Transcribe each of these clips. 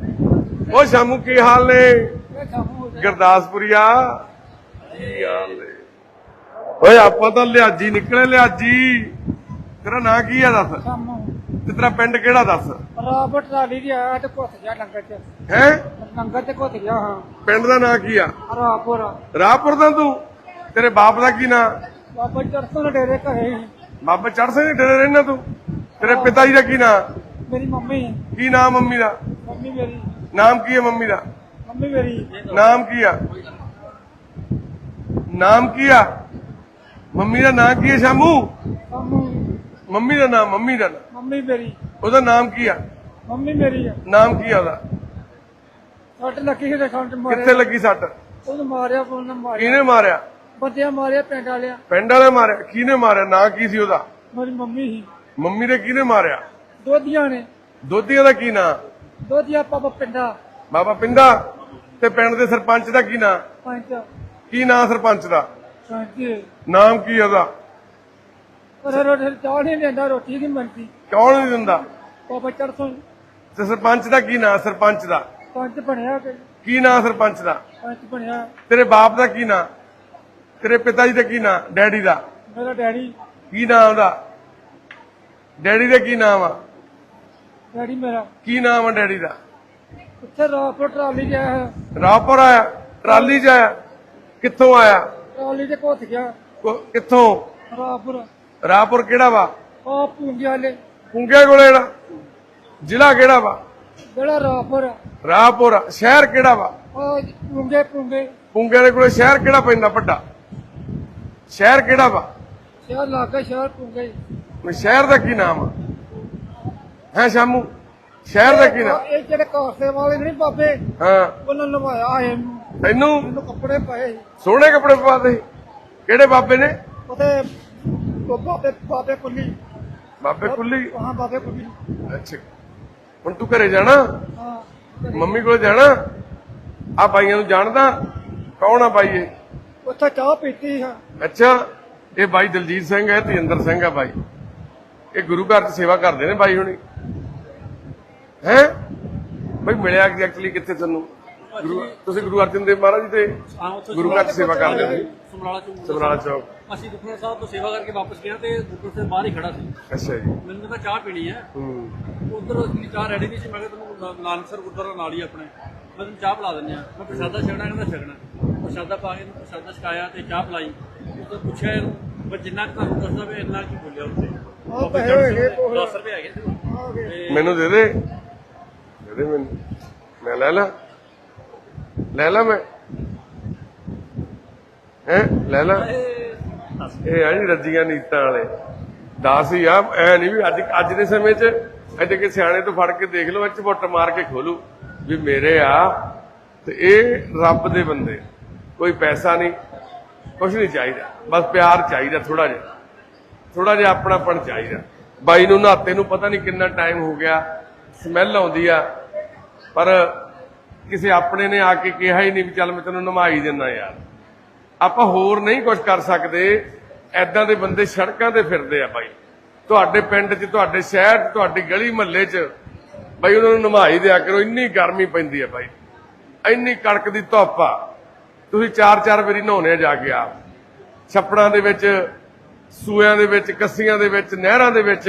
ਉਹ ਸ਼ਾਮੂ ਕੀ ਹਾਲ ਨੇ? ਗੁਰਦਾਸਪੁਰੀਆ? ਕੀ ਹਾਲ ਨੇ? ਓਏ ਆਪਾਂ ਤਾਂ ਲਿਆਜੀ ਨਿਕਲੇ ਲਿਆਜੀ। ਤੇਰਾ ਨਾਂ ਕੀ ਆ ਦੱਸ? ਤੇ ਤੇਰਾ ਪਿੰਡ ਕਿਹੜਾ ਦੱਸ? ਰਾਬਰਟ ਰਾਲੀ ਦੀ ਆਇਆ ਤੇ ਕੁੱਤ ਗਿਆ ਲੰਗਰ ਚ। ਹੈ? ਲੰਗਰ ਤੇ ਕੁੱਤ ਗਿਆ ਹਾਂ। ਪਿੰਡ ਦਾ ਨਾਂ ਕੀ ਆ? ਰਾਪੁਰ ਰਾਹਪੁਰ ਦਾ ਤੂੰ? ਤੇਰੇ ਬਾਪ ਦਾ ਕੀ ਨਾਂ? ਬਾਬਾ ਚਰਸੋਂ ਦੇ ਡੇਰੇ ਘਰੇ। ਬਾਬਾ ਚੜ ਸਿੰਘ ਦੇ ਡੇਰੇ ਰਹਿਣਾ ਤੂੰ? ਤੇਰੇ ਪਿਤਾ ਜੀ ਦਾ ਕੀ ਨਾਂ? ਮੇਰੀ ਮੰਮੀ। ਕੀ ਨਾਮ ਮੰਮੀ ਦਾ? ਮੰਮੀ ਮੇਰੀ। ਨਾਮ ਕੀ ਹੈ ਮੰਮੀ ਦਾ? ਮੰਮੀ ਮੇਰੀ। ਨਾਮ ਕੀ ਆ? ਨਾਮ ਕੀ ਆ? ਮੰਮੀ ਦਾ ਨਾਮ ਕੀ ਹੈ ਸ਼ਾਮੂ? ਸ਼ਾਮੂ। ਮੰਮੀ ਦਾ ਨਾਮ ਮੰਮੀ ਦਾ ਨਾਮ। ਮੰਮੀ ਮੇਰੀ। ਉਹਦਾ ਨਾਮ ਕੀ ਆ? ਮੰਮੀ ਮੇਰੀ ਆ। ਨਾਮ ਕੀ ਆ ਉਹਦਾ? ਸੱਟ ਲੱਗੀ ਸੀ ਕਿੱਥੇ ਮਾਰਿਆ। ਲੱਗੀ ਸੱਟ? ਉਹਨੂੰ ਮਾਰਿਆ ਉਹਨੇ ਮਾਰਿਆ। ਕਿਹਨੇ ਮਾਰਿਆ? ਬੰਦਿਆਂ ਮਾਰਿਆ ਪਿੰਡ ਵਾਲਿਆਂ। ਪਿੰਡ ਵਾਲੇ ਮਾਰਿਆ। ਕਿਹਨੇ ਮਾਰਿਆ? ਨਾਂ ਕੀ ਸੀ ਉਹਦਾ? ਮੇਰੀ ਮੰਮੀ ਸੀ। ਮੰਮੀ ਦੇ ਕਿਹਨੇ ਮਾਰਿਆ? ਦੋਧੀਆਂ ਨੇ। ਦੋਧੀਆਂ ਦਾ ਕੀ ਨਾਂ? ਦੋਧੀਆਂ ਪਾਪਾ ਪਿੰਡਾ। ਬਾਬਾ ਪਿੰਦਾ ਤੇ ਪਿੰਡ ਦੇ ਸਰਪੰਚ ਦਾ ਕੀ ਨਾਂ? ਪੰਜ ਕੀ ਨਾਂ ਸਰਪੰਚ ਦਾ? ਪੰਜ ਨਾਮ ਕੀ ਉਹਦਾ? ਪਰ ਰੋਟੀ ਚਾਹ ਨਹੀਂ ਲੈਂਦਾ ਰੋਟੀ ਨਹੀਂ ਬਣਦੀ। ਕੌਣ ਨਹੀਂ ਦਿੰਦਾ। ਬਾਬਾ ਚਰਸੋਂ ਤੇ ਸਰਪੰਚ ਦਾ ਕੀ ਨਾਂ? ਸਰਪੰਚ ਦਾ। ਪੰਜ ਬਣਿਆ ਕਿ ਕੀ ਨਾਂ ਸਰਪੰਚ ਦਾ? ਪੰਜ ਬਣਿਆ। ਤੇਰੇ ਬਾਪ ਦਾ ਕੀ ਨਾਂ? ਤੇਰੇ ਪਿਤਾ ਜੀ ਦਾ ਕੀ ਨਾਂ? ਡੈਡੀ ਦਾ। ਮੇਰਾ ਡੈਡੀ। ਕੀ ਨਾਮ ਉਹਦਾ? ਡੈਡੀ ਦਾ ਕੀ ਨਾਮ ਆ? ਡੈਡੀ ਮੇਰਾ। ਕੀ ਨਾਮ ਆ ਡੈਡੀ ਦਾ? ਉੱਥੇ ਰਾਪੁਰ ਟਰਾਲੀ ਗਿਆ ਹੈ ਰਾਹਪੁਰ ਆਇਆ? ਟਰਾਲੀ 'ਚ ਆਇਆ? ਕਿੱਥੋਂ ਆਇਆ? ਟਰਾਲੀ ਤੇ ਘੁੱਤ ਗਿਆ। ਕੋ- ਕਿੱਥੋਂ? ਰਾਪੁਰ ਰਾਹਪੁਰ ਕਿਹੜਾ ਵਾ? ਆ ਪੂੰਗੇ ਵਾਲੇ। ਪੁੰਗੇ ਕੋਲੇ ਜਿਹੜਾ? ਜ਼ਿਲ੍ਹਾ ਕਿਹੜਾ ਵਾ? ਜਿਹੜਾ ਰਾਪੁਰ ਆ। ਰਾਹਪੁਰ ਆ। ਸ਼ਹਿਰ ਕਿਹੜਾ ਵਾ? ਆਹ ਪੂੰਗੇ ਪੂੰਗੇ। ਪੁੰਗੇ ਦੇ ਕੋਲੇ ਸ਼ਹਿਰ ਕਿਹੜਾ ਪੈਂਦਾ ਵੱਡਾ? ਸ਼ਹਿਰ ਕਿਹੜਾ ਵਾ? ਸ਼ਹਿਰ ਲਾਗੇ ਸ਼ਹਿਰ ਪੂੰਗੇ। ਉਹ ਸ਼ਹਿਰ ਦਾ ਕੀ ਨਾਮ ਆ? ਹੈ ਸ਼ਾਮੂ? ਸ਼ਹਿਰ ਦਾ ਕੀ ਨਾਮ ਇਹ ਜਿਹੜੇ ਕਾਸੇ ਵਾਲੇ ਨਹੀਂ ਬਾਬੇ ਹਾਂ। ਉਹਨਾਂ ਨਵਾਇਆ ਇਹਨੂੰ ਤੈਨੂੰ? ਇਹਨੂੰ ਕੱਪੜੇ ਪਾਏ। ਸੋਹਣੇ ਕੱਪੜੇ ਪਾ ਦੇ ਕਿਹੜੇ ਬਾਬੇ ਨੇ? ਉਹ ਬਾਬੇ ਬਾਬੇ ਕੁੱਲੀ। ਬਾਬੇ ਕੁੱਲੀ? ਹਾਂ ਬਾਬੇ ਕੁੱਲੀ। ਅੱਛਾ। ਹੁਣ ਤੂੰ ਘਰੇ ਜਾਣਾ? ਹਾਂ ਮੰਮੀ ਕੋਲ ਜਾਣਾ? ਆ ਬਾਈਆਂ ਨੂੰ ਜਾਣਦਾ? ਕੌਣ ਆ ਬਾਈ ਇਹ? ਉੱਥੇ ਚਾਹ ਪੀਤੀ ਹਾਂ ਅੱਛਾ। ਇਹ ਬਾਈ ਦਲਜੀਤ ਸਿੰਘ ਹੈ ਤੇਜਿੰਦਰ ਸਿੰਘ ਆ ਬਾਈ। ਇਹ ਗੁਰੂ ਘਰ 'ਚ ਸੇਵਾ ਕਰਦੇ ਨੇ ਬਾਈ ਹੁਣੀ। ਹੈ? ਬਾਈ ਮਿਲਿਆ ਐਗਜ਼ੈਕਟਲੀ ਕਿੱਥੇ ਤੁਹਾਨੂੰ ਗੁਰੂ ਤੁਸੀਂ ਗੁਰੂ ਅਰਜਨ ਦੇਵ ਮਹਾਰਾਜ ਜੀ ਤੇ ਗੁਰੂ ਘਰ ਸੇਵਾ ਕਰਦੇ ਹੋ ਸਮਰਾਲਾ ਚੌਂਕ। ਸਮਰਾਲਾ ਚੌਕ। ਅਸੀਂ ਦੁਖਨਿਵਾਰ ਸਾਹਿਬ ਤੋਂ ਸੇਵਾ ਕਰਕੇ ਵਾਪਸ ਗਿਆ ਤੇ ਦੁਖਨਿਵਾਰ ਸਾਹਿਬ ਬਾਹਰ ਹੀ ਖੜਾ ਸੀ। ਅੱਛਾ ਜੀ। ਮੈਨੂੰ ਕਹਿੰਦਾ ਚਾਹ ਪੀਣੀ ਹੈ। ਹੂੰ। ਉਧਰ ਚਾਹ ਰੈਡੀ ਨਹੀਂ ਸੀ ਮੈਂ ਕਿਹਾ ਤੁਹਾਨੂੰ ਨਾਨਕਸਰ ਗੁਰਦੁਆਰਾ ਨਾਲ ਹੀ ਆਪਣੇ। ਮੈਂ ਤੈਨੂੰ ਚਾਹ ਪਿਲਾ ਦਿੰਦੇ ਆ ਮੈਂ ਪ੍ਰਸ਼ਾਦਾ ਛਕਣਾ ਕਹਿੰਦਾ ਛਕਣਾ। ਪ੍ਰਸ਼ਾਦਾ ਪਾ ਕੇ ਪ੍ਰਸ਼ਾਦਾ ਛਕਾਇਆ ਤੇ ਚਾਹ ਪਿਲਾਈ। ਤੋਂ ਪੁੱਛਿਆ ਇਹਨੂੰ ਬਸ ਜਿੰਨਾ ਕੁ ਤੁਹਾਨੂੰ ਦੱਸਦਾ ਵੀ ਇੰਨਾ ਕੀ ਬੋਲਿਆ ਕੋਲ। 10 ਰੁਪਏ ਹੈਗੇ ਤੇ ਮੈਨੂੰ ਦੇ ਦੇ। ਦੇ ਦੇ ਮੈਨੂੰ ਮੈਂ ਲੈ ਲਾ। ਲੈ ਲਾ ਮੈਂ। ਹੈ? ਲੈ ਲਾ। ਇਹ ਆ ਜੀ ਰੱਜੀਆਂ ਨੀਤਾਂ ਵਾਲੇ। ਦਸ ਹੀ ਆ, ਐ ਨਹੀਂ ਵੀ ਅੱਜ ਅੱਜ ਦੇ ਸਮੇਂ 'ਚ ਅੱਜ ਕਿ ਸਿਆਣੇ ਤੋਂ ਫੜ ਕੇ ਦੇਖ ਲਓ, ਇੱਥੇ ਬੁੱਟ ਮਾਰ ਕੇ ਖੋਲੂ। ਵੀ ਮੇਰੇ ਆ, ਤੇ ਇਹ ਰੱਬ ਦੇ ਬੰਦੇ। ਕੋਈ ਪੈਸਾ ਨਹੀਂ ਕੁਝ ਨਹੀਂ ਚਾਹੀਦਾ। ਬਸ ਪਿਆਰ ਚਾਹੀਦਾ ਥੋੜਾ ਜਿਹਾ। ਥੋੜਾ ਜਿਹਾ ਆਪਣਾਪਣ ਚਾਹੀਦਾ। ਬਾਈ ਨੂੰ ਨਹਾਤੇ ਨੂੰ ਪਤਾ ਨਹੀਂ ਕਿੰਨਾ ਟਾਈਮ ਹੋ ਗਿਆ। ਸਮੈਲ ਆਉਂਦੀ ਆ। ਪਰ ਕਿਸੇ ਆਪਣੇ ਨੇ ਆ ਕੇ ਕਿਹਾ ਹੀ ਨਹੀਂ ਵੀ ਚੱਲ ਮੈਂ ਤੈਨੂੰ ਨਵਾ ਹੀ ਯਾਰ। ਆਪਾਂ ਹੋਰ ਨਹੀਂ ਕੁਝ ਕਰ ਸਕਦੇ ਐਦਾਂ ਦੇ ਬੰਦੇ ਸੜਕਾਂ ਤੇ ਫਿਰਦੇ ਆ ਬਾਈ। ਤੁਹਾਡੇ ਪਿੰਡ 'ਚ, ਤੁਹਾਡੇ ਸ਼ਹਿਰ 'ਚ, ਤੁਹਾਡੀ ਗਲੀ ਮਹੱਲੇ 'ਚ ਬਾਈ ਉਹਨਾਂ ਨੂੰ ਨਮਾਈ ਦਿਆ ਕਰੋ, ਇੰਨੀ ਗਰਮੀ ਪੈਂਦੀ ਆ ਬਾਈ। ਇੰਨੀ ਕੜਕ ਦੀ ਧੁੱਪ ਆ। ਤੁਸੀਂ ਚਾਰ ਚਾਰ ਵਾਰੀ ਨਹਾਉਣੇ ਜਾ ਕੇ ਆਪ। ਛੱਪੜਾਂ ਦੇ ਵਿੱਚ ਸੂਇਆਂ ਦੇ ਵਿੱਚ, ਕੱਸੀਆਂ ਦੇ ਵਿੱਚ, ਨਹਿਰਾਂ ਦੇ ਵਿੱਚ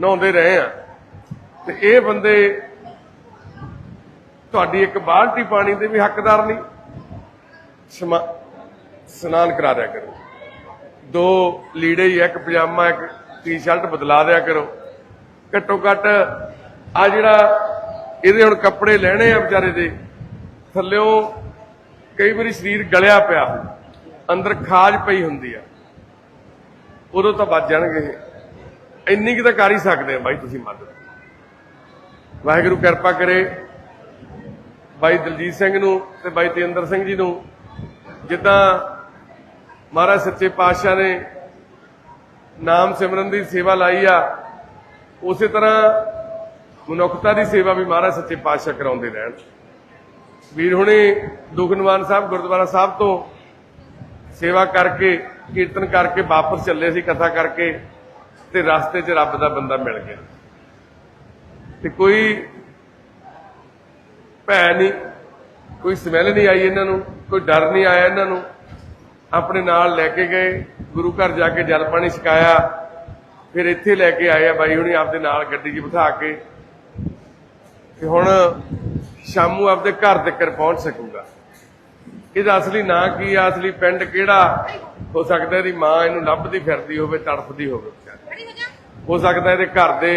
ਨਹਾਉਂਦੇ ਰਹੇ ਆ। ਤੇ ਇਹ ਬੰਦੇ ਤੁਹਾਡੀ ਇੱਕ ਬਾਲਟੀ ਪਾਣੀ ਦੇ ਵੀ ਹੱਕਦਾਰ ਨਹੀਂ। ਸਮਾ- ਕਰਾ ਦਿਆ ਕਰੋ। ਦੋ ਲੀੜੇ ਹੀ ਇੱਕ ਪਜਾਮਾ, ਇੱਕ ਟੀ-ਸ਼ਰਟ ਬਦਲਾ ਦਿਆ ਕਰੋ। ਘੱਟੋ ਘੱਟ ਆ ਜਿਹੜਾ ਇਹਦੇ ਹੁਣ ਕੱਪੜੇ ਲੈਣੇ ਆ ਵਿਚਾਰੇ ਦੇ, ਥੱਲਿਓਂ ਕਈ ਵਾਰੀ ਸਰੀਰ ਗਲਿਆ ਪਿਆ। ਅੰਦਰ ਖਾਜ ਪਈ ਹੁੰਦੀ ਆ। ਉਦੋਂ ਤਾਂ ਬਚ ਜਾਣਗੇ ਇੰਨੀ ਕਿ ਤਾਂ ਕਰ ਹੀ ਸਕਦੇ ਆ ਬਾਈ ਤੁਸੀਂ ਮਦਦ। ਵਾਹਿਗੁਰੂ ਕਿਰਪਾ ਕਰੇ। ਬਾਈ ਦਲਜੀਤ ਸਿੰਘ ਨੂੰ ਤੇ ਬਾਈ ਤੇਂਦਰ ਸਿੰਘ ਜੀ ਨੂੰ, ਜਿੱਦਾਂ ਮਹਾਰਾਜ ਸੱਚੇ ਪਾਤਸ਼ਾਹ ਨੇ ਨਾਮ ਸਿਮਰਨ ਦੀ ਸੇਵਾ ਲਾਈ ਆ, ਉਸੇ ਤਰ੍ਹਾਂ ਮਨੁੱਖਤਾ ਦੀ ਸੇਵਾ ਵੀ ਮਹਾਰਾਜ ਸੱਚੇ ਪਾਤਸ਼ਾਹ ਕਰਾਉਂਦੇ ਰਹਿਣ। ਵੀਰ ਹੁਣੇ ਦੁਖਨਵਾਨ ਸਾਹਿਬ ਗੁਰਦੁਆਰਾ ਸਾਹਿਬ ਤੋਂ ਸੇਵਾ ਕਰਕੇ, ਕੀਰਤਨ ਕਰਕੇ ਵਾਪਸ ਚੱਲੇ ਸੀ ਕਥਾ ਕਰਕੇ ਤੇ ਰਸਤੇ 'ਚ ਰੱਬ ਦਾ ਬੰਦਾ ਮਿਲ ਗਿਆ। ਤੇ ਕੋਈ ਭੈ ਨਹੀਂ ਕੋਈ ਸਮੈਲ ਨਹੀਂ ਆਈ ਇਹਨਾਂ ਨੂੰ, ਕੋਈ ਡਰ ਨਹੀਂ ਆਇਆ ਇਹਨਾਂ ਨੂੰ। ਆਪਣੇ ਨਾਲ ਲੈ ਕੇ ਗਏ, ਗੁਰੂ ਘਰ ਜਾ ਕੇ ਜਲ ਪਾਣੀ ਛਕਾਇਆ। ਫਿਰ ਇੱਥੇ ਲੈ ਕੇ ਆਏ ਆ ਬਾਈ ਹੁਣੀ ਆਪਦੇ ਨਾਲ ਗੱਡੀ 'ਚ ਬਿਠਾ ਕੇ। ਤੇ ਹੁਣ ਸ਼ਾਮੂ ਆਪਦੇ ਘਰ ਤੱਕ ਪਹੁੰਚ ਸਕੂਗਾ। ਇਹਦਾ ਅਸਲੀ ਨਾਂ ਕੀ ਆ? ਅਸਲੀ ਪਿੰਡ ਕਿਹੜਾ? ਹੋ ਸਕਦਾ ਇਹਦੀ ਮਾਂ ਇਹਨੂੰ ਲੱਭਦੀ ਫਿਰਦੀ ਹੋਵੇ, ਤੜਫਦੀ ਹੋਵੇ। ਹੋ ਸਕਦਾ ਇਹਦੇ ਘਰ ਦੇ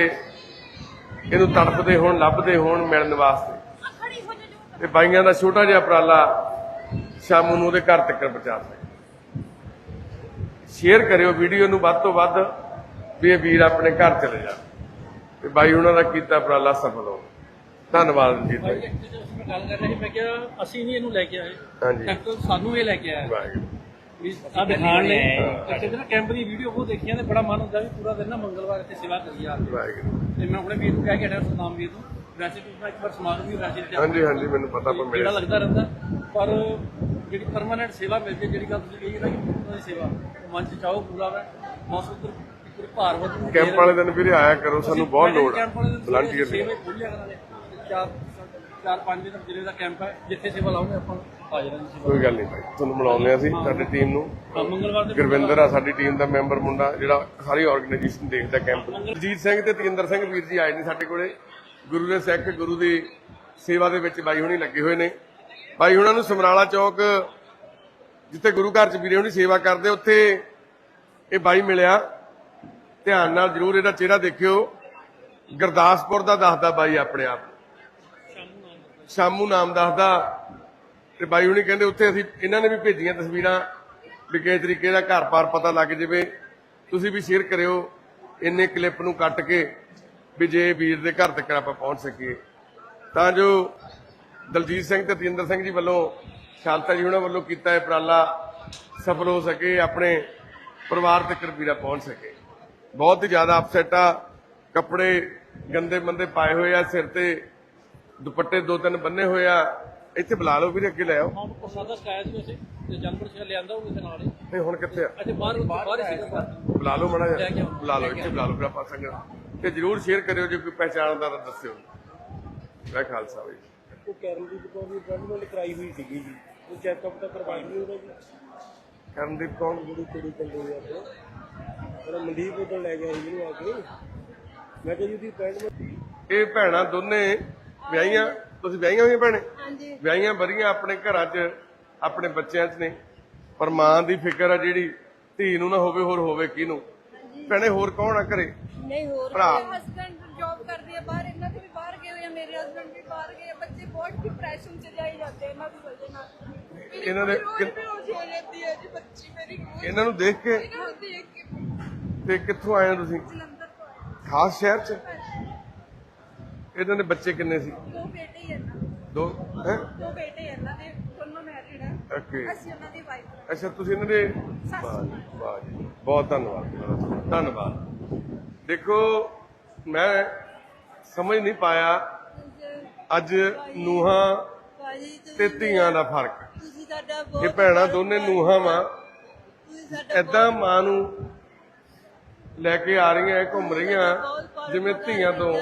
ਇਹਨੂੰ ਤੜਫਦੇ ਹੋਣ, ਲੱਭਦੇ ਹੋਣ ਮਿਲਣ ਵਾਸਤੇ। ਤੇ ਬਾਈਆਂ ਦਾ ਛੋਟਾ ਜਿਹਾ ਉਪਰਾਲਾ ਸ਼ਾਮੂ ਨੂੰ ਉਹਦੇ ਘਰ ਤੱਕ ਪਹੁੰਚਾ ਸਕੇ। ਸ਼ੇਅਰ ਕਰਿਓ ਵੀਡੀਓ ਨੂੰ ਵੱਧ ਤੋਂ ਵੱਧ ਵੀ ਇਹ ਵੀਰ ਆਪਣੇ ਘਰ ਚਲੇ ਜਾ ਤੇ ਬਾਈ ਉਹਨਾਂ ਦਾ ਕੀਤਾ ਉਪਰਾਲਾ ਸਫਲ ਹੋ ਧੰਨਵਾਦ ਇੱਕ ਚੀਜ਼ ਮੈਂ ਗੱਲ ਕਰ ਰਿਹਾ ਸੀ ਮੈਂ ਕਿਹਾ ਅਸੀਂ ਨਹੀਂ ਇਹਨੂੰ ਲੈ ਕੇ ਆਏ। ਹਾਂਜੀ। ਸਾਨੂੰ ਇਹ ਲੈ ਕੇ ਆਇਆ। ਵਾਹਿਗੁਰੂ। ਵੀ ਆ ਦਿਖਾਣ ਲਈ। ਇੱਥੇ ਨਾ ਕੈਂਪ ਦੀ ਵੀਡੀਓ ਉਹ ਦੇਖੀਆਂ ਤੇ ਬੜਾ ਮਨ ਹੁੰਦਾ ਵੀ ਪੂਰਾ ਦਿਨ ਨਾ ਮੰਗਲਵਾਰ ਇੱਥੇ ਸੇਵਾ ਕਰੀ ਆ ਵਾਹਿਗੁਰੂ। ਤੇ ਮੈਂ ਆਪਣੇ ਵੀਰ ਨੂੰ ਕਹਿ ਕੇ ਸੁਨਾਮ ਵੀਰ ਨੂੰ। ਵੈਸੇ ਵੀ ਮੈਂ ਇੱਕ ਵਾਰ ਸਮਾਗਮ ਵੀ ਵੈਸੇ ਤੇ ਹਾਂਜੀ ਹਾਂਜੀ ਮੈਨੂੰ ਪਤਾ ਪਰ ਮੇਰੇ ਲੱਗਦਾ ਰਹਿੰਦਾ ਪਰ ਜਿਹੜੀ ਪਰਮਾਨੈਂਟ ਸੇਵਾ ਮਿਲ ਜੇ ਜਿਹੜੀ ਗੱਲ ਤੁਸੀਂ ਕਹੀ ਨਾ ਕਿ ਉਹਨਾਂ ਦੀ ਸੇਵਾ ਮਨ ਚ ਚਾਹੋ ਪੂਰਾ ਵਾ ਮੌਸਮ ਉੱਤੇ ਪੂਰੇ ਭਾਰਵਤ ਨੂੰ ਕੈਂਪ ਵਾਲੇ ਦਿਨ ਵੀਰੇ ਆਇਆ ਕਰੋ ਸਾਨੂੰ ਬਹੁਤ ਲੋੜ ਹੈ ਵਲੰਟੀਅਰ ਦੀ। ਸੇਵਾ ਖੋਲਿਆ ਕਰਾਂਗੇ। ਚਾਰ ਚਾਰ ਪੰਜ ਦਿਨ ਜ਼ਿਲ੍ਹੇ ਦਾ ਕੈਂਪ ਹੈ ਜਿੱਥੇ ਸੇਵਾ ਲਾਉਂਗੇ ਆਪਾਂ ਹਾਜ਼ਰ ਹਾਂ ਜੀ ਕੋਈ ਗੱਲ ਨਹੀਂ ਭਾਈ ਤੁਹਾਨੂੰ ਮਿਲਾਉਂਦੇ ਹਾਂ ਅਸੀਂ ਸਾਡੀ ਟੀਮ ਨੂੰ। ਹਾਂ, ਮੰਗਲਵਾਰ ਦੇ ਗੁਰਵਿੰਦਰ ਆ ਸਾਡੀ ਟੀਮ ਦਾ ਮੈਂਬਰ ਮੁੰਡਾ ਜਿਹੜਾ ਸਾਰੀ ਆਰਗੇਨਾਈਜੇਸ਼ਨ ਦੇਖਦਾ ਕੈਂਪ ਰਜੀਤ ਸਿੰਘ ਤੇ ਤੇਜਿੰਦਰ ਸਿੰਘ ਵੀਰ ਜੀ ਆਏ ਨੇ ਸਾਡੇ ਕੋਲੇ। ਗੁਰੂ ਦੇ ਸਿੱਖ, ਗੁਰੂ ਦੀ ਸੇਵਾ ਦੇ ਵਿੱਚ ਬਾਈ ਹੁਣੀ ਲੱਗੇ ਹੋਏ ਨੇ। ਬਾਈ ਹੁਣਾਂ ਨੂੰ ਸਮਰਾਲਾ ਚੌਕ, ਜਿੱਥੇ ਗੁਰੂ ਘਰ ਚ ਵੀਰੇ ਹੁਣੀ ਸੇਵਾ ਕਰਦੇ, ਉੱਥੇ ਇਹ ਬਾਈ ਮਿਲਿਆ। ਧਿਆਨ ਨਾਲ ਜਰੂਰ ਇਹਦਾ ਚਿਹਰਾ ਦੇਖਿਓ। ਗੁਰਦਾਸਪੁਰ ਦਾ ਦੱਸਦਾ ਬਾਈ ਆਪਣੇ ਆਪ। ਸ਼ਾਮੂ ਨਾਮ ਦੱਸਦਾ। ਤੇ ਬਾਈ ਹੁਣੀ ਕਹਿੰਦੇ ਉੱਥੇ ਅਸੀਂ, ਇਹਨਾਂ ਨੇ ਵੀ ਭੇਜੀਆਂ ਤਸਵੀਰਾਂ ਵੀ ਕਿਸੇ ਤਰੀਕੇ ਦਾ ਘਰ ਪਾਰ ਪਤਾ ਲੱਗ ਜਾਵੇ। ਤੁਸੀਂ ਵੀ ਸ਼ੇਅਰ ਕਰਿਓ। ਇੰਨੇ ਕਲਿੱਪ ਨੂੰ ਕੱਟ ਕੇ ਵੀ ਜੇ ਵੀਰ ਦੇ ਘਰ ਤੱਕ ਆਪਾਂ ਪਹੁੰਚ ਸਕੀਏ। ਤਾਂ ਜੋ ਦਲਜੀਤ ਸਿੰਘ ਤੇ ਤੇਜਿੰਦਰ ਸਿੰਘ ਜੀ ਵੱਲੋਂ ਸ਼ਾਂਤਾ ਜੀ ਉਹਨਾਂ ਵੱਲੋਂ ਕੀਤਾ ਇਹ ਉਪਰਾਲਾ ਸਫਲ ਹੋ ਸਕੇ ਆਪਣੇ ਪਰਿਵਾਰ ਤੱਕ ਵੀਰਾ ਪਹੁੰਚ ਸਕੇ। ਬਹੁਤ ਹੀ ਜ਼ਿਆਦਾ ਅਪਸੈਟ ਆ ਕੱਪੜੇ ਗੰਦੇ ਮੰਦੇ ਪਾਏ ਹੋਏ ਆ ਸਿਰ ਤੇ ਦੁਪੱਟੇ ਦੋ ਤਿੰਨ ਬੰਨੇ ਹੋਏ ਆ। ਇੱਥੇ ਬੁਲਾ ਲਓ ਵੀਰੇ ਅੱਗੇ ਲੈ ਆਓ। ਹਾਂ ਪ੍ਰਸਾਦਾ ਸ਼ਿਕਾਇਤ ਸੀ ਉਸੇ ਤੇ ਜਨਪਰ ਸਿੰਘ ਲਿਆਂਦਾ ਉਹ ਕਿਸੇ ਨਾਲ ਨਹੀਂ ਹੁਣ ਕਿੱਥੇ ਆ? ਅੱਛਾ ਬਾਹਰ ਬਾਹਰ ਬਾਹਰ। ਬੁਲਾ ਲਓ ਮੜਾ। ਬੁਲਾ ਲਓ ਇੱਥੇ ਬੁਲਾ ਲਓ ਫਿਰ ਆਪਾਂ ਸੰਗਤ ਤੇ ਜਰੂਰ ਸ਼ੇਅਰ ਕਰਿਓ ਜੇ ਕੋਈ ਪਹਿਚਾਣਦਾ ਤਾਂ ਦੱਸਿਓ। ਜੈ ਖਾਲਸਾ ਬਾਈ ਉਹ ਕਰਨਦੀਪ ਕੌਰ ਦੀ ਅਪਾਇੰਟਮੈਂਟ ਕਰਾਈ ਹੋਈ ਸੀਗੀ ਜੀ। ਉਹ ਚੈੱਕਅਪ ਤਾਂ ਕਰਵਾਈ ਨਹੀਂ ਉਹਦਾ ਜੀ। ਕਰਨਦੀਪ ਕੌਣ? ਜਿਹੜੀ ਕੁੜੀ ਕੰਦੇ ਆ ਆਪਣੇ ਉਹਦਾ ਮਨਦੀਪ ਉਦੋਂ ਲੈ ਗਿਆ ਸੀ ਜਿਹਨੂੰ ਆ ਕੇ। ਮੈਂ ਕਿਹਾ ਜੀ ਉਹਦੀ ਅਪਾਇੰਟਮੈਂਟ ਇਹ ਭੈਣਾਂ ਦੋਨੇ ਵਿਆਹੀਆਂ? ਤੁਸੀਂ ਵਿਆਹੀਆਂ ਹੋਈਆਂ ਭੈਣੇ? ਹਾਂਜੀ। ਵਿਆਹੀਆਂ ਵਰੀਆਂ ਆਪਣੇ ਘਰਾਂ 'ਚ ਆਪਣੇ ਬੱਚਿਆਂ 'ਚ ਨੇ। ਪਰ ਮਾਂ ਦੀ ਫਿਕਰ ਆ ਜਿਹੜੀ ਧੀ ਨੂੰ ਨਾ ਹੋਵੇ ਹੋਰ ਹੋਵੇ ਕਿਹਨੂੰ? ਭੈਣੇ ਹੋਰ ਕੌਣ ਆ ਘਰੇ? ਨਹੀਂ ਹੋਰ ਭਰਾ। ਹਸਬੰਡ ਜੌਬ ਕਰਦੇ ਆ ਬਾਹਰ ਇਹਨਾਂ ਦੇ ਵੀ ਬਾਹਰ ਗਏ ਹੋਏ ਆ ਮੇਰੇ ਹਸਬੰਡ ਵੀ ਬਾਹਰ ਗਏ ਆ ਬੱਚੇ ਬਹੁਤ ਡਿਪਰੈਸ਼ਨ ਚ ਜਾਈ ਜਾਂਦੇ ਆ ਇਹਨਾਂ ਦੀ ਵਜ੍ਹਾ ਨਾਲ। ਮੇਰੀ ਇਹਨਾਂ ਦੇ ਰੋਜ਼ ਕਿ- ਬੇਹੋਸ਼ ਹੋ ਜਾਂਦੀ ਹੈ ਜੀ ਬੱਚੀ ਮੇਰੀ ਰੋਜ਼ ਇਹਨਾਂ ਨੂੰ ਦੇਖ ਕੇ? ਇਹਨਾਂ ਨੂੰ ਦੇਖ ਕੇ। ਤੇ ਕਿੱਥੋਂ ਆਏ ਹੋ ਤੁਸੀਂ? ਜਲੰਧਰ ਤੋਂ ਆਏ ਖਾਸ ਸ਼ਹਿਰ 'ਚ? ਇਹਨਾਂ ਦੇ ਬੱਚੇ ਕਿੰਨੇ ਸੀ? ਦੋ ਬੇਟੇ ਹੀ ਇਹਨਾਂ ਦੇ। ਦੋ ਹੈ? ਦੋ ਬੇਟੇ ਓਕੇ। ਅਸੀਂ ਉਹਨਾਂ ਦੀ ਵਾਈਫ ਅੱਛਾ ਤੁਸੀਂ ਇਹਨਾਂ ਦੇ ਵਾਹ ਜੀ, ਵਾਹ ਜੀ। ਬਹੁਤ ਧੰਨਵਾਦ। ਧੰਨਵਾਦ। ਦੇਖੋ ਮੈਂ ਸਮਝ ਨਹੀਂ ਪਾਇਆ ਅੱਜ ਨੂਹਾਂ ਤੇ ਧੀਆਂ ਦਾ ਫ਼ਰਕ। ਤੁਸੀਂ ਸਾਡਾ ਇਹ ਭੈਣਾਂ ਦੋਨੇ ਨੂਹਾਂ ਵਾਂ ਤੁਸੀਂ ਸਾਡਾ ਐਦਾਂ ਮਾਂ ਨੂੰ ਲੈ ਕੇ ਆ ਰਹੀਆਂ ਘੁੰਮ ਰਹੀਆਂ ਜਿਵੇਂ ਧੀਆਂ ਤੋਂ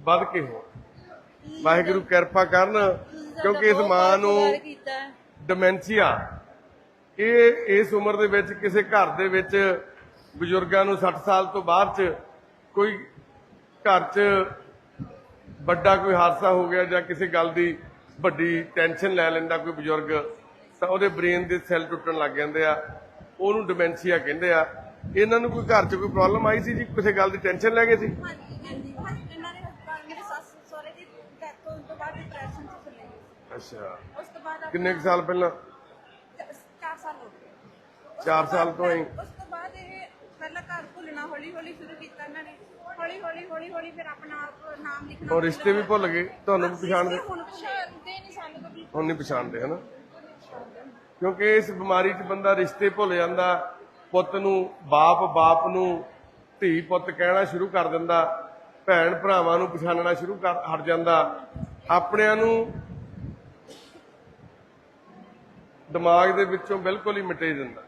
ਵੱਧ ਕੇ ਹੋ ਵਾਹਿਗੁਰੂ ਕਿਰਪਾ ਕਰਨ ਕਿਉਂਕਿ ਇਸ ਮਾਂ ਨੂੰ ਕੀਤਾ। ਹੈ। ਡਿਮੈਂਸ਼ੀਆ ਇਹ, ਇਸ ਉਮਰ ਦੇ ਵਿੱਚ ਕਿਸੇ ਘਰ ਦੇ ਵਿੱਚ ਬਜ਼ੁਰਗਾਂ ਨੂੰ 60 ਸਾਲ ਤੋਂ ਬਾਅਦ ਚ ਕੋਈ ਘਰ 'ਚ ਵੱਡਾ ਕੋਈ ਹਾਦਸਾ ਹੋ ਗਿਆ ਜਾਂ ਕਿਸੇ ਗੱਲ ਦੀ ਵੱਡੀ ਟੈਨਸ਼ਨ ਲੈ ਲੈਂਦਾ ਕੋਈ ਬਜ਼ੁਰਗ, ਤਾਂ ਉਹਦੇ ਬ੍ਰੇਨ ਦੇ ਸੈੱਲ ਟੁੱਟਣ ਲੱਗ ਜਾਂਦੇ ਆ। ਉਹਨੂੰ ਡਿਮੈਂਸ਼ੀਆ ਕਹਿੰਦੇ ਆ। ਇਹਨਾਂ ਨੂੰ ਕੋਈ ਘਰ 'ਚ ਕੋਈ ਪ੍ਰੋਬਲਮ ਆਈ ਸੀ ਜੀ? ਕਿਸੇ ਗੱਲ ਦੀ ਟੈਨਸ਼ਨ ਲੈ ਗਏ ਸੀ ਹਾਂਜੀ ਹਾਂਜੀ ਹਾਂਜੀ, ਇਹਨਾਂ ਦੇ husband- ਮੇਰੇ ਸੱਸ ਸਹੁਰੇ ਦੀ ਡੈਥ ਹੋਣ ਤੋਂ ਬਾਅਦ ਡਿਪਰੈਸ਼ਨ ਚ ਚਲੇ ਗਏ ਅੱਛਾ। ਉਸ ਤੋਂ ਬਾਅਦ ਕਿੰਨੇ ਕੁ ਸਾਲ ਪਹਿਲਾਂ? 4 ਸਾਲ ਹੋ ਗਏ। ਉਸ ਚਾਰ ਤੋਂ ਸਾਲ ਬਾਅਦ ਤੋਂ ਹੀ? ਉਸ ਤੋਂ ਬਾਅਦ ਇਹ ਪਹਿਲਾਂ ਘਰ ਭੁੱਲਣਾ ਹੌਲੀ ਹੌਲੀ ਸ਼ੁਰੂ ਕੀਤਾ ਇਹਨਾਂ ਨੇ। ਹੌਲੀ ਹੌਲੀ ਹੌਲੀ ਹੌਲੀ ਫਿਰ ਆਪਣਾ ਆਪ ਨਾਮ ਲਿਖਣਾ ਔਰ ਰਿਸ਼ਤੇ ਵੀ ਭੁੱਲ ਗਏ? ਤੁਹਾਨੂੰ ਵੀ ਪਛਾਣਦੇ? ਹੁਣ ਪਛਾਣਦੇ ਨਹੀਂ ਸਾਨੂੰ ਕਦੀ ਹੁਣ ਨਹੀਂ ਪਛਾਣਦੇ ਹਨਾ? ਕਿਉਂਕਿ ਇਸ ਬਿਮਾਰੀ 'ਚ ਬੰਦਾ ਰਿਸ਼ਤੇ ਭੁੱਲ ਜਾਂਦਾ ਪੁੱਤ ਨੂੰ ਬਾਪ ਬਾਪ ਨੂੰ ਧੀ ਪੁੱਤ ਕਹਿਣਾ ਸ਼ੁਰੂ ਕਰ ਦਿੰਦਾ ਭੈਣ ਭਰਾਵਾਂ ਨੂੰ ਪਛਾਣਨਾ ਸ਼ੁਰੂ ਕਰ ਹਟ ਜਾਂਦਾ ਆਪਣਿਆਂ ਨੂੰ ਦਿਮਾਗ ਦੇ ਵਿੱਚੋਂ ਬਿਲਕੁਲ ਹੀ ਮਿਟੇ ਦਿੰਦਾ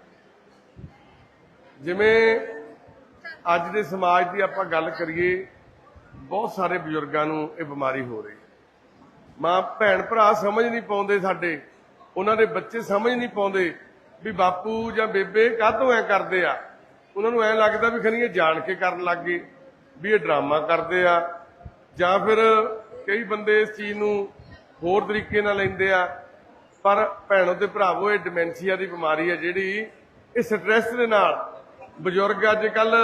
ਜਿਵੇਂ ਅੱਜ ਦੇ ਸਮਾਜ ਦੀ ਆਪਾਂ ਗੱਲ ਕਰੀਏ, ਬਹੁਤ ਸਾਰੇ ਬਜ਼ੁਰਗਾਂ ਨੂੰ ਇਹ ਬਿਮਾਰੀ ਹੋ ਰਹੀ ਹੈ। ਮਾਂ, ਭੈਣ, ਭਰਾ ਸਮਝ ਨਹੀਂ ਪਾਉਂਦੇ ਸਾਡੇ। ਉਹਨਾਂ ਦੇ ਬੱਚੇ ਸਮਝ ਨਹੀਂ ਪਾਉਂਦੇ ਵੀ ਬਾਪੂ ਜਾਂ ਬੇਬੇ ਕਾਹਤੋਂ ਐ ਕਰਦੇ ਆ। ਉਹਨਾਂ ਨੂੰ ਐ ਲੱਗਦਾ ਵੀ ਖਣੀ ਇਹ ਜਾਣ ਕੇ ਕਰਨ ਲੱਗ ਗਏ, ਵੀ ਇਹ ਡਰਾਮਾ ਕਰਦੇ ਆ। ਜਾਂ ਫਿਰ ਕਈ ਬੰਦੇ ਇਸ ਚੀਜ਼ ਨੂੰ ਹੋਰ ਤਰੀਕੇ ਨਾਲ ਲੈਂਦੇ ਆ। ਪਰ ਭੈਣੋ ਤੇ ਭਰਾਵੋ, ਇਹ ਡਿਮੈਂਸ਼ੀਆ ਦੀ ਬਿਮਾਰੀ ਹੈ ਜਿਹੜੀ ਇਹ ਸਟ੍ਰੈਸ ਦੇ ਨਾਲ ਬਜ਼ੁਰਗ ਅੱਜ ਕੱਲ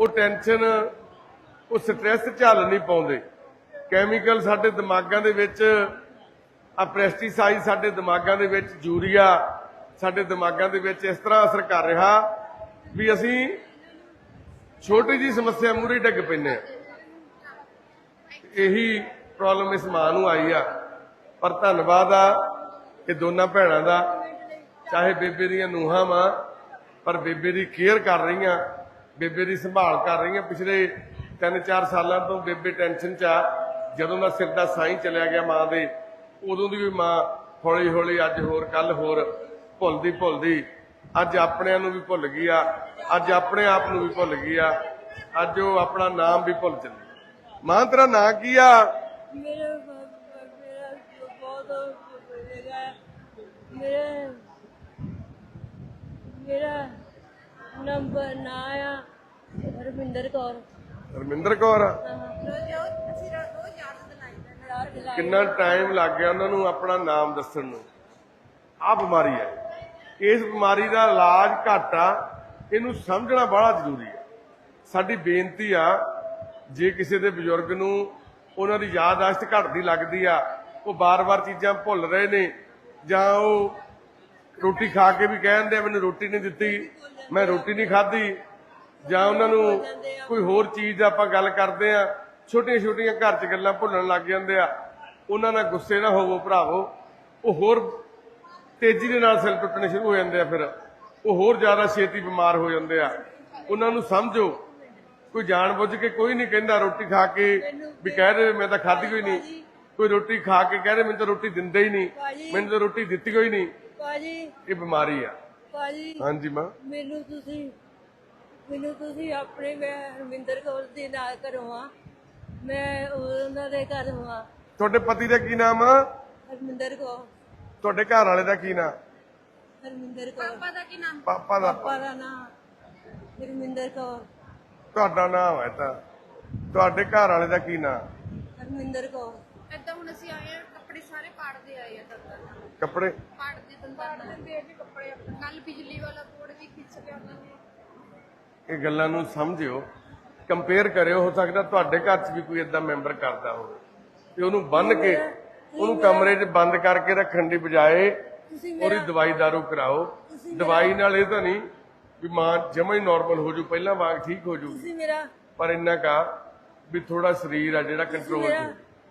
ਉਹ ਟੈਨਸ਼ਨ ਉਹ ਸਟ੍ਰੈਸ ਝੱਲ ਨਹੀਂ ਪਾਉਂਦੇ। ਕੈਮੀਕਲ ਸਾਡੇ ਦਿਮਾਗਾਂ ਦੇ ਵਿੱਚ ਆ ਪੈਸਟੀਸਾਈਡ ਸਾਡੇ ਦਿਮਾਗਾਂ ਦੇ ਵਿੱਚ ਯੂਰੀਆ ਸਾਡੇ ਦਿਮਾਗਾਂ ਦੇ ਵਿੱਚ ਇਸ ਤਰ੍ਹਾਂ ਅਸਰ ਕਰ ਰਿਹਾ ਵੀ ਅਸੀਂ ਛੋਟੀ ਜੀ ਸਮੱਸਿਆ ਮੂਰੇ ਡਿੱਗ ਪੈਂਦੇ ਆ ਇਹੀ ਪ੍ਰੋਬਲਮ ਇਸ ਮਾਂ ਨੂੰ ਆਈ ਆ। ਪਰ ਧੰਨਵਾਦ ਆ ਇਹ ਦੋਨਾਂ ਭੈਣਾਂ ਦਾ ਚਾਹੇ ਬੇਬੇ ਦੀਆਂ ਨੂਹਾਂ ਮਾਂ ਪਰ ਬੇਬੇ ਦੀ ਕੇਅਰ ਕਰ ਰਹੀਆਂ, ਬੇਬੇ ਦੀ ਸੰਭਾਲ ਕਰ ਰਹੀਆਂ। ਪਿਛਲੇ 3-4 ਸਾਲਾਂ ਤੋਂ ਬੇਬੇ ਟੈਨਸ਼ਨ 'ਚ ਆ। ਜਦੋਂ ਦਾ ਸਿਰ ਦਾ ਸਾਈ ਚਲਿਆ ਗਿਆ ਮਾਂ ਦੇ, ਉਦੋਂ ਦੀ ਵੀ ਮਾਂ ਹੌਲੀ ਹੌਲੀ ਅੱਜ ਹੋਰ ਕੱਲ ਹੋਰ ਭੁੱਲਦੀ ਭੁੱਲਦੀ ਅੱਜ ਆਪਣਿਆਂ ਨੂੰ ਵੀ ਭੁੱਲ ਗਈ ਆ, ਅੱਜ ਆਪਣੇ ਆਪ ਨੂੰ ਵੀ ਭੁੱਲ ਗਈ ਆ, ਅੱਜ ਉਹ ਆਪਣਾ ਨਾਮ ਵੀ ਭੁੱਲ ਚੱਲੀ। ਮਾਂ, ਤੇਰਾ ਨਾਂ ਕੀ ਆ? ਮੇਰਾ ਮੇਰਾ ਮੇਰਾ ਨੰਬਰ ਨਾ ਆ ਰਵਿੰਦਰ ਕੌਰ। ਰਮਿੰਦਰ ਕੌਰ? ਆ ਅਸੀਂ ਰੋਜ਼ ਕਿੰਨਾ ਟਾਈਮ ਲੱਗ ਗਿਆ ਉਹਨਾਂ ਨੂੰ ਆਪਣਾ ਨਾਮ ਦੱਸਣ ਨੂੰ। ਆ ਬਿਮਾਰੀ ਹੈ। ਇਸ ਬਿਮਾਰੀ ਦਾ ਇਲਾਜ ਘੱਟ ਆ। ਇਹਨੂੰ ਸਮਝਣਾ ਬੜਾ ਜ਼ਰੂਰੀ ਹੈ। ਸਾਡੀ ਬੇਨਤੀ ਆ, ਜੇ ਕਿਸੇ ਦੇ ਬਜ਼ੁਰਗ ਨੂੰ ਉਹਨਾਂ ਦੀ ਯਾਦਾਸ਼ਤ ਘਟਦੀ ਲੱਗਦੀ ਆ, ਉਹ ਬਾਰ-ਬਾਰ ਚੀਜ਼ਾਂ ਭੁੱਲ ਰਹੇ ਨੇ ਜਾਂ ਉਹ ਰੋਟੀ ਖਾ ਕੇ ਵੀ ਕਹਿੰਦੇ ਆ, ਮੈਨੂੰ ਰੋਟੀ ਨਹੀਂ ਦਿੱਤੀ, ਮੈਂ ਰੋਟੀ ਨਹੀਂ ਖਾਧੀ। ਜਾਂ ਉਹਨਾਂ ਨੂੰ ਕੋਈ ਹੋਰ ਚੀਜ਼ ਆਪਾਂ ਗੱਲ ਕਰਦੇ ਆ ਛੋਟੀਆਂ ਛੋਟੀਆਂ ਘਰ 'ਚ ਗੱਲਾਂ ਭੁੱਲਣ ਲੱਗ ਜਾਂਦੇ ਆ। ਉਹਨਾਂ ਨਾਲ ਗੁੱਸੇ ਨਾ ਹੋਵੋ ਭਰਾਵੋ। ਉਹ ਹੋਰ ਤੇਜ਼ੀ ਦੇ ਨਾਲ ਸਿਰ ਟੁੱਟਣੇ ਸ਼ੁਰੂ ਹੋ ਜਾਂਦੇ ਆ ਫਿਰ। ਉਹ ਹੋਰ ਜ਼ਿਆਦਾ ਛੇਤੀ ਬਿਮਾਰ ਹੋ ਜਾਂਦੇ ਆ। ਉਹਨਾਂ ਨੂੰ ਸਮਝੋ। ਕੋਈ ਜਾਣ ਬੁੱਝ ਕੇ ਕੋਈ ਨਹੀਂ ਕਹਿੰਦਾ ਰੋਟੀ ਖਾ ਕੇ ਵੀ ਕਹਿ ਦੇ, ਮੈਂ ਤਾਂ ਖਾਧੀ ਕੋਈ ਨਹੀਂ। ਕੋਈ ਰੋਟੀ ਖਾ ਕੇ ਕਹਿ ਦੇ ਮੈਨੂੰ ਤਾਂ ਰੋਟੀ ਦਿੰਦੇ ਹੀ ਨਹੀਂ। ਮੈਨੂੰ ਤਾਂ ਰੋਟੀ ਦਿੱਤੀ ਕੋਈ ਨਹੀਂ। ਪਾਜੀ ਇਹ ਬਿਮਾਰੀ ਆ। ਪਾਜੀ ਹਾਂਜੀ ਮਾਂ। ਮੈਨੂੰ ਤੁਸੀਂ ਮੈਨੂੰ ਤੁਸੀਂ ਆਪਣੇ ਮੈਂ ਰਵਿੰਦਰ ਕੌਰ ਦੇ ਨਾਲ ਕਰਵਾ। ਮੈਂ ਉਹਨਾਂ ਦੇ ਘਰ ਹਾਂ ਤੁਹਾਡੇ ਪਤੀ ਦਾ ਕੀ ਨਾਮ ਆ? ਹਰਮਿੰਦਰ ਕੌਰ। ਤੁਹਾਡੇ ਘਰ ਵਾਲੇ ਦਾ ਕੀ ਨਾਮ? ਹਰਮਿੰਦਰ ਕੌਰ। ਪਾਪਾ ਦਾ ਕੀ ਨਾਮ? ਪਾਪਾ ਦਾ। ਪਾਪਾ ਦਾ ਨਾਮ ਹਰਮਿੰਦਰ ਕੌਰ। ਤੁਹਾਡਾ ਨਾਮ ਹੈ ਤਾਂ। ਤੁਹਾਡੇ ਘਰ ਵਾਲੇ ਦਾ ਕੀ ਨਾਮ? ਹਰਮਿੰਦਰ ਕੌਰ। ਏਦਾਂ ਹੁਣ ਅਸੀਂ ਆਏ ਆ ਕੱਪੜੇ ਸਾਰੇ ਪਾੜਦੇ ਆਏ ਆ ਦੰਦਾਂ ਨਾਲ ਕੱਪੜੇ? ਪਾੜਦੇ ਦੰਦਾਂ ਨਾਲ ਦਿੰਦੇ ਆ ਜੀ ਕੱਪੜੇ ਕੱਲ ਬਿਜਲੀ ਵਾਲਾ ਬੋਰਡ ਵੀ ਖਿੱਚ ਲਿਆ ਉਹਨਾਂ ਨੇ। ਇਹ ਗੱਲਾਂ ਨੂੰ ਸਮਝਿਓ ਕੰਪੇਅਰ ਕਰਿਓ ਹੋ ਸਕਦਾ ਤੁਹਾਡੇ ਘਰ 'ਚ ਵੀ ਕੋਈ ਇਦਾਂ ਮੈਂਬਰ ਕਰਦਾ ਹੋਵੇ। ਤੇ ਉਹਨੂੰ ਬੰਨ ਕੇ ਉਹਨੂੰ ਕਮਰੇ 'ਚ ਬੰਦ ਕਰਕੇ ਰੱਖਣ ਦੀ ਬਜਾਏ ਉਹਦੀ ਦਵਾਈ ਦਾਰੂ ਕਰਾਓ। ਦਵਾਈ ਨਾਲ ਇਹ ਤਾਂ ਨਹੀਂ ਵੀ ਮਾਂ ਜਮਾ ਹੀ ਨਾਰਮਲ ਹੋ ਜੂ ਪਹਿਲਾਂ ਵਾਂਗ ਠੀਕ ਹੋ ਜੂ ਤੁਸੀਂ ਮੇਰਾ ਪਰ ਇੰਨਾ ਕਾ ਵੀ ਥੋੜਾ ਸਰੀਰ ਆ ਜਿਹੜਾ ਕੰਟਰੋਲ ਹੋ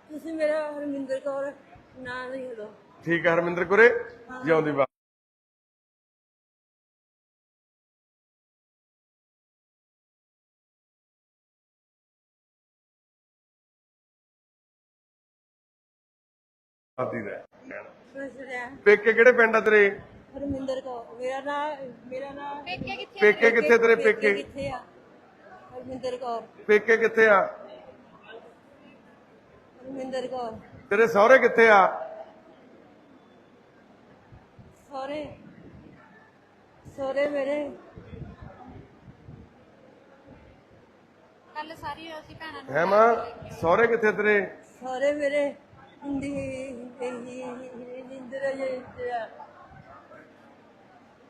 ਤੁਸੀਂ ਮੇਰਾ ਹਰਮਿੰਦਰ ਕੌਰ ਨਾਮ ਲਿਖ ਲਓ ਠੀਕ ਹੈ ਹਰਮਿੰਦਰ ਕੁਰੇ ਜਿਉਂਦੀ ਬਾ ਆਦੀ ਦਾ ਪੇਕੇ ਕਿਹੜੇ ਪਿੰਡ ਆ ਤੇਰੇ? ਹਰਮਿੰਦਰ ਕੌਰ ਮੇਰਾ ਨਾਮ ਮੇਰਾ ਨਾਮ ਪੇਕੇ ਕਿੱਥੇ ਪੇਕੇ ਕਿੱਥੇ ਤੇਰੇ ਪੇਕੇ? ਕਿੱਥੇ ਆ? ਹਰਮਿੰਦਰ ਕੌਰ। ਪੇਕੇ ਕਿੱਥੇ ਆ? ਹਰਮਿੰਦਰ ਕੌਰ। ਤੇਰੇ ਸਹੁਰੇ ਕਿੱਥੇ ਆ? ਸੋਰੇ ਸੋਰੇ ਮੇਰੇ। ਕੱਲ ਸਾਰੀ ਅਸੀਂ ਭੈਣਾਂ ਨੂੰ ਹੈ ਮਾਂ ਸਹੁਰੇ ਕਿੱਥੇ ਤੇਰੇ? ਸੋਰੇ ਮੇਰੇ। ਹਿੰਦੀ ਹਿੰਦਰ ਜੇ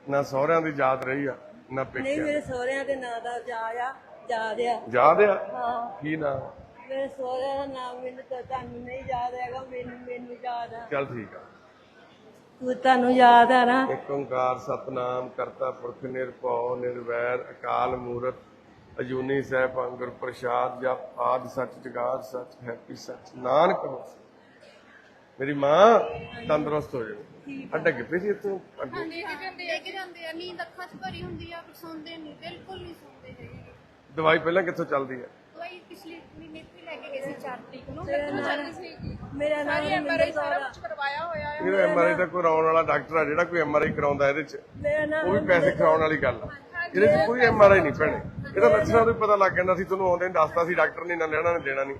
ਨਾ ਸਹੁਰਿਆਂ ਦੀ ਯਾਦ ਰਹੀ ਆ ਨਾ ਨਹੀਂ ਪੇਕੇ ਮੇਰੇ ਸੋਹਰਿਆਂ ਦੇ ਨਾਂ ਦਾ ਜਾ ਆ ਯਾਦ ਆ। ਯਾਦ ਆ? ਹਾਂ। ਕੀ ਨਾ? ਮੇਰੇ ਦਾ ਨਾਮ ਮੈਨੂੰ ਤਾਂ ਤੁਹਾਨੂੰ ਨਹੀਂ ਯਾਦ ਹੈਗਾ ਮੈਨੂੰ ਮੈਨੂੰ ਯਾਦ ਆ। ਚੱਲ ਠੀਕ ਆ। ਤੂੰ ਤੁਹਾਨੂੰ ਯਾਦ ਆ ਨਾ। ਇੱਕ ਓੰਕਾਰ ਸਤਨਾਮ ਕਰਤਾ ਪੁਰਖ ਨਿਰਭਉ ਨਿਰਵੈਰ ਅਕਾਲ ਮੂਰਤ ਅਜੂਨੀ ਸਹਿਬ ਅੰਗੁਰ ਪ੍ਰਸਾਦ ਜਪ ਆਦ ਸੱਚ ਜਗਾਦ ਸੱਚ ਹੈਪੀ ਸੱਚ ਨਾਨਕ ਹੋਸੀ। ਮੇਰੀ ਮਾਂ ਤੰਦਰੁਸਤ ਹੋ ਜਾਵੇ। ਅੱਡਾ ਕਿੱਥੇ ਸੀ ਤੂੰ ਅੱਡੇ। ਲੈ ਕੇ ਜਾਂਦੇ ਲੈ ਕੇ ਜਾਂਦੇ ਆ। ਨੀਂਦ ਅੱਖਾਂ 'ਚ ਭਰੀ ਹੁੰਦੀ ਆ ਪਰ ਸੌਂਦੇ ਨਹੀਂ ਬਿਲਕੁਲ ਨਹੀਂ ਸੌਂਦੇ ਹੈਗੇ। ਦਵਾਈ ਪਹਿਲਾਂ ਕਿੱਥੋਂ ਚੱਲਦੀ ਹੈ ਦਵਾਈ ਪਿਛਲੀ ਮਹੀਨੇ ਵੀ ਲੈ ਕੇ ਗਏ ਸੀ 4 ਤਰੀਕ ਨੂੰ। ਕਿੱਥੋਂ ਚੱਲਦੀ ਸੀ। ਜੀ ਮੇਰਾ ਨਾਮ ਹਰਮਿੰਦਰ ਕੌਰ ਆ। ਕਰਵਾਇਆ ਹੋਇਆ ਹੈ। ਇਹ ਐਮਆਰਆਈ ਦਾ ਕੋਈ ਕਰਾਉਣ ਵਾਲਾ ਡਾਕਟਰ ਆ ਜਿਹੜਾ ਕੋਈ ਐਮਆਰਆਈ ਕਰਾਉਂਦਾ ਇਹਦੇ ਚ ਉਹ ਵੀ ਪੈਸੇ ਕਰਾਉਣ ਵਾਲੀ ਗੱਲ ਆ। ਇਹਦੇ ਚ ਕੋਈ ਐਮਆਰਆਈ ਨਹੀਂ ਭੈਣੇ। ਇਹਦਾ ਲੱਛਣਾਂ ਤੋਂ ਹੀ ਪਤਾ ਲੱਗ ਜਾਂਦਾ ਸੀ ਤੁਹਾਨੂੰ ਆਉਂਦੇ ਨੇ ਦੱਸਤਾ ਸੀ ਡਾਕਟਰ ਨੇ ਨਾ ਲੈਣਾ ਨਾ ਦੇਣਾ ਨਹੀਂ।